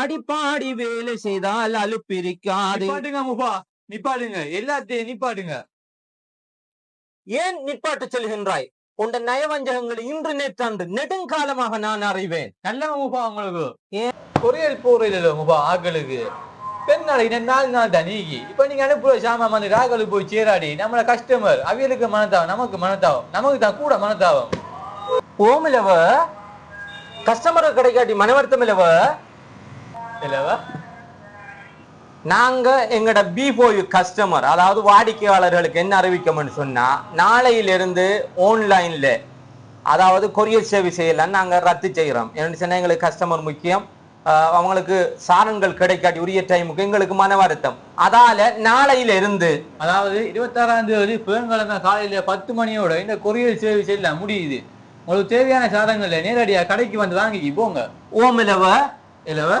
அடிப்பாடி வேலை செய்தால் அலுப்பிரிக்காது. நிப்பாட்டுங்க முப்பா நிப்பாட்டுங்க. எல்லாத்தையும் நிப்பாட்டுங்க. ஏன் நிப்பாட்டு சொல்கின்றாய்? உண்ட நயவஞ்சகங்களை இன்று நேற்றன்று நெடுங்காலமாக நான் அறிவேன். நல்ல முப்பா உங்களுக்கு. ஏன்? கொரியல் முப்பா ஆக்களுக்கு. பெண் நாளைக்கு நாலு நாள் தான் நீக்கி இப்ப நீங்க அனுப்புற சாமான் வந்து ராக்களுக்கு போய் சேராடி. நம்மள கஸ்டமர் அவியலுக்கு மனத்தாவும் நமக்கு மனத்தாவும் நமக்கு தான் கூட மனத்தாவும். ஓமிலவ கஸ்டமர் கிடைக்காட்டி மனவர்த்தம் இல்லவ இல்லவா நாங்க எங்கட பிபோயு கஸ்டமர் அதாவது வாடிக்கையாளர்களுக்கு என்ன அறிவிக்கணும்னு சொன்னா நாளையிலிருந்து ஆன்லைன்ல அதாவது கொரியர் சேவை செய்யலாம் நாங்கள் ரத்து செய்கிறோம் என்னென்னு சொன்னால் எங்களுக்கு கஸ்டமர் முக்கியம். அவங்களுக்கு சாரன்கள் கிடைக்காட்டி உரிய டைமுக்கு எங்களுக்கு மன வருத்தம். அதால நாளையில இருந்து அதாவது இருபத்தாறாம் தேதி புதன்கிழமை காலையில பத்து மணியோட இந்த கொரியர் சேவை செய்யலாம் முடியுது. உங்களுக்கு தேவையான சாதனங்களை நேரடியாக கடைக்கு வந்து வாங்கிக்கி போங்க. ஓமிலவ இலவ